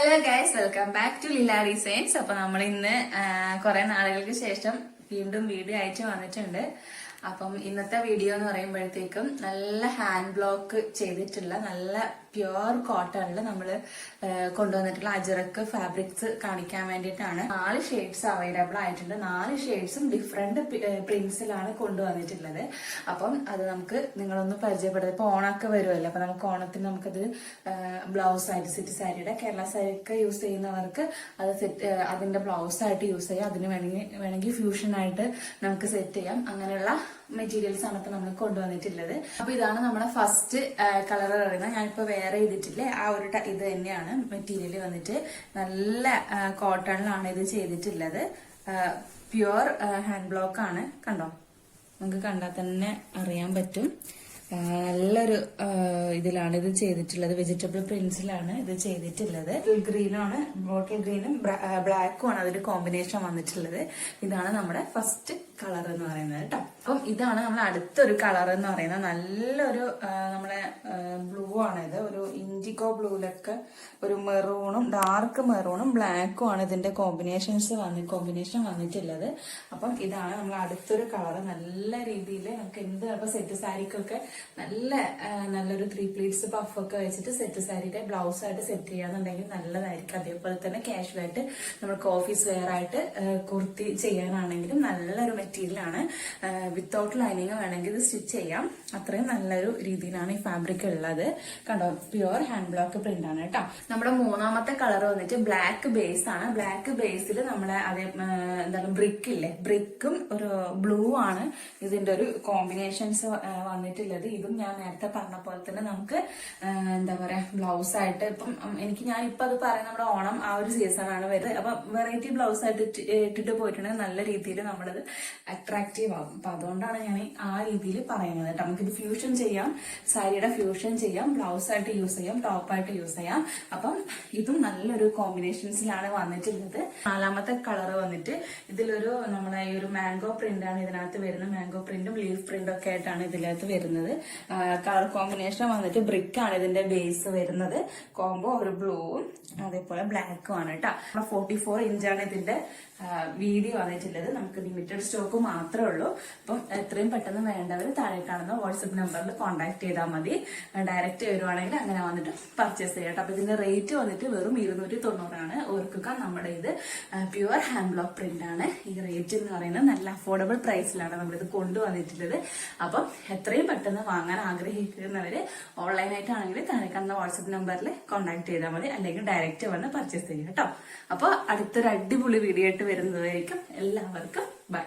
Hello guys welcome back to Leela designs അപ്പൊ നമ്മൾ ഇന്ന് കുറെ നാളുകൾക്ക് ശേഷം വീണ്ടും വീഡിയോ അയച്ചു വന്നിട്ടുണ്ട്. അപ്പം ഇന്നത്തെ വീഡിയോ എന്ന് പറയുമ്പോഴത്തേക്കും നല്ല ഹാൻഡ് ബ്ലോക്ക് ചെയ്തിട്ടുള്ള നല്ല പ്യുവർ കോട്ടണിൽ നമ്മൾ കൊണ്ടുവന്നിട്ടുള്ള അജറക്ക് ഫാബ്രിക്സ് കാണിക്കാൻ വേണ്ടിയിട്ടാണ്. നാല് ഷെയ്ഡ്സ് അവൈലബിൾ ആയിട്ടുണ്ട്. നാല് ഷെയ്ഡ്സും ഡിഫറെന്റ് പ്രിന്റ്സിലാണ് കൊണ്ടുവന്നിട്ടുള്ളത്. അപ്പം അത് നമുക്ക് നിങ്ങളൊന്ന് പരിചയപ്പെടുന്നത് ഇപ്പൊ ഓണൊക്കെ വരുമല്ലോ അപ്പൊ നമുക്ക് ഓണത്തിന് നമുക്കത് ബ്ലൗസ് ആയിട്ട് സിറ്റി സാരിയുടെ കേരള സാരിയൊക്കെ യൂസ് ചെയ്യുന്നവർക്ക് അത് സെറ്റ് അതിന്റെ ബ്ലൗസ് ആയിട്ട് യൂസ് ചെയ്യാം. അതിന് വേണമെങ്കിൽ വേണമെങ്കിൽ ഫ്യൂഷൻ ആയിട്ട് നമുക്ക് സെറ്റ് ചെയ്യാം. അങ്ങനെയുള്ള മെറ്റീരിയൽസ് ആണ് ഇപ്പൊ നമ്മൾ കൊണ്ടുവന്നിട്ടുള്ളത്. അപ്പൊ ഇതാണ് നമ്മുടെ ഫസ്റ്റ് കളർ പറയുന്നത്. ഞാനിപ്പോ വേറെ ചെയ്തിട്ടില്ലേ ആ ഒരു ഇത് തന്നെയാണ് മെറ്റീരിയൽ വന്നിട്ട് നല്ല കോട്ടണിലാണ് ഇത് ചെയ്തിട്ടുള്ളത്. പ്യുവർ ഹാൻഡ് ബ്ലോക്ക് ആണ്. കണ്ടോ? നമുക്ക് കണ്ടാൽ തന്നെ അറിയാൻ പറ്റും. നല്ലൊരു ഇതിലാണ് ഇത് ചെയ്തിട്ടുള്ളത്. വെജിറ്റബിൾ പ്രിൻസിലാണ് ഇത് ചെയ്തിട്ടുള്ളത്. ഗ്രീനാണ് ബോട്ടിൽ ഗ്രീനും ബ്ലാക്കും ആണ് അതിന്റെ കോമ്പിനേഷൻ വന്നിട്ടുള്ളത്. ഇതാണ് നമ്മുടെ ഫസ്റ്റ് കളർ എന്ന് പറയുന്നത് കേട്ടോ. അപ്പം ഇതാണ് നമ്മുടെ അടുത്തൊരു കളർ എന്ന് പറയുന്നത്. നല്ലൊരു നമ്മുടെ ബ്ലൂ ആണ് ഇത്. ഒരു ഇൻഡിഗോ ബ്ലൂലൊക്കെ ഒരു മെറൂണും ഡാർക്ക് മെറൂണും ബ്ലാക്കും ആണ് ഇതിന്റെ കോമ്പിനേഷൻസ് വന്ന് കോമ്പിനേഷൻ വന്നിട്ടുള്ളത്. അപ്പം ഇതാണ് നമ്മൾ അടുത്തൊരു കളർ നല്ല രീതിയിൽ നമുക്ക് എന്ത് സെറ്റ് സാരിക്കൊക്കെ നല്ല നല്ലൊരു ത്രീ പ്ലീറ്റ്സ് പഫ് ഒക്കെ വെച്ചിട്ട് സെറ്റ് സാരിയുടെ ബ്ലൗസ് ആയിട്ട് സെറ്റ് ചെയ്യാന്നുണ്ടെങ്കിൽ നല്ലതായിരിക്കും. അതേപോലെ തന്നെ കാഷ്വൽ ആയിട്ട് നമുക്ക് ഓഫീസ് വെയർ ആയിട്ട് കുർത്തി ചെയ്യാനാണെങ്കിലും നല്ലൊരു മെറ്റീരിയൽ ആണ്. വിത്തൗട്ട് ലൈനിങ് വേണമെങ്കിൽ ഇത് സ്റ്റിച്ച് ചെയ്യാം. അത്രയും നല്ലൊരു രീതിയിലാണ് ഈ ഫാബ്രിക് ഉള്ളത്. കണ്ടോ? പ്യുവർ ഹാൻഡ് ബ്ലോക്ക് പ്രിന്റ് ആണ് കേട്ടോ. നമ്മുടെ മൂന്നാമത്തെ കളർ വന്നിട്ട് ബ്ലാക്ക് ബേസ് ആണ്. ബ്ലാക്ക് ബേസിൽ നമ്മളെ അതേ എന്താണ് ബ്രിക്ക് ഇല്ലേ? ബ്രിക്കും ഒരു ബ്ലൂ ആണ്. ഇതിന്റെ ഒരു കോമ്പിനേഷൻസ് വന്നിട്ടുള്ളത്. ഇതും ഞാൻ നേരത്തെ പറഞ്ഞ പോലെ തന്നെ നമുക്ക് എന്താ പറയാ ബ്ലൗസ് ആയിട്ട് ഇപ്പം എനിക്ക് ഞാൻ ഇപ്പൊ അത് പറയുന്ന നമ്മുടെ ഓണം ആ ഒരു സീസൺ ആണ് വരുന്നത്. അപ്പൊ വെറൈറ്റി ബ്ലൗസ് ആയിട്ട് ഇട്ടിട്ട് പോയിട്ടുണ്ടെങ്കിൽ നല്ല രീതിയിൽ നമ്മളത് അട്രാക്റ്റീവ് ആകും അപ്പൊ അതുകൊണ്ടാണ് ഞാൻ ആ രീതിയിൽ പറയുന്നത് കേട്ടോ. നമുക്കിത് ഫ്യൂഷൻ ചെയ്യാം. സാരിയുടെ ഫ്യൂഷൻ ചെയ്യാം. ബ്ലൗസ് ആയിട്ട് യൂസ് ചെയ്യാം. ടോപ്പ് ആയിട്ട് യൂസ് ചെയ്യാം. അപ്പം ഇതും നല്ലൊരു കോമ്പിനേഷൻസിലാണ് വന്നിട്ടുള്ളത്. നാലാമത്തെ കളർ വന്നിട്ട് ഇതിലൊരു നമ്മുടെ ഈ ഒരു മാംഗോ പ്രിന്റ് ആണ് ഇതിനകത്ത് വരുന്നത്. മാംഗോ പ്രിന്റും ലീഫ് പ്രിന്റും ഒക്കെ ആയിട്ടാണ് ഇതിനകത്ത് വരുന്നത്. കളർ കോമ്പിനേഷൻ വന്നിട്ട് ബ്രിക്ക് ആണ് ഇതിന്റെ ബേസ് വരുന്നത്. കോംബോ ഒരു ബ്ലൂവും അതേപോലെ ബ്ലാക്കും ആണ് കേട്ടോ ഫോർട്ടി ഫോർ ഇഞ്ചാണ് ഇതിന്റെ വീതി വന്നിട്ടുള്ളത്. നമുക്ക് ലിമിറ്റഡ് സ്റ്റോക്ക് മാത്രമേ ഉള്ളൂ. അപ്പം എത്രയും പെട്ടെന്ന് വേണ്ടവർ താഴെ കാണുന്ന വാട്സപ്പ് നമ്പറിൽ കോൺടാക്ട് ചെയ്താൽ മതി. ഡയറക്റ്റ് വരുവാണെങ്കിൽ അങ്ങനെ വന്നിട്ട് പർച്ചേസ് ചെയ്യാം കേട്ടോ അപ്പൊ ഇതിന്റെ റേറ്റ് വന്നിട്ട് വെറും ഇരുന്നൂറ്റി തൊണ്ണൂറാണ് ഓർക്കുക നമ്മുടെ ഇത് പ്യുവർ ഹാൻഡ് ബ്ലോക്ക് പ്രിന്റ് ആണ്. ഈ റേറ്റ് എന്ന് പറയുന്നത് നല്ല അഫോർഡബിൾ പ്രൈസിലാണ് നമ്മളിത് കൊണ്ടുവന്നിട്ടുള്ളത്. അപ്പം എത്രയും പെട്ടെന്ന് വാങ്ങാൻ ആഗ്രഹിക്കുന്നവർ ഓൺലൈനായിട്ടാണെങ്കിൽ താഴെ കാണുന്ന വാട്സപ്പ് നമ്പറിൽ കോൺടാക്ട് ചെയ്താൽ മതി. അല്ലെങ്കിൽ ഡയറക്റ്റ് വന്ന് പർച്ചേസ് ചെയ്യാം കേട്ടോ. അപ്പോൾ അടുത്തൊരു അടിപൊളി വീഡിയോ ആയിട്ട് വരുന്നതായിരിക്കും. എല്ലാവർക്കും ബൈ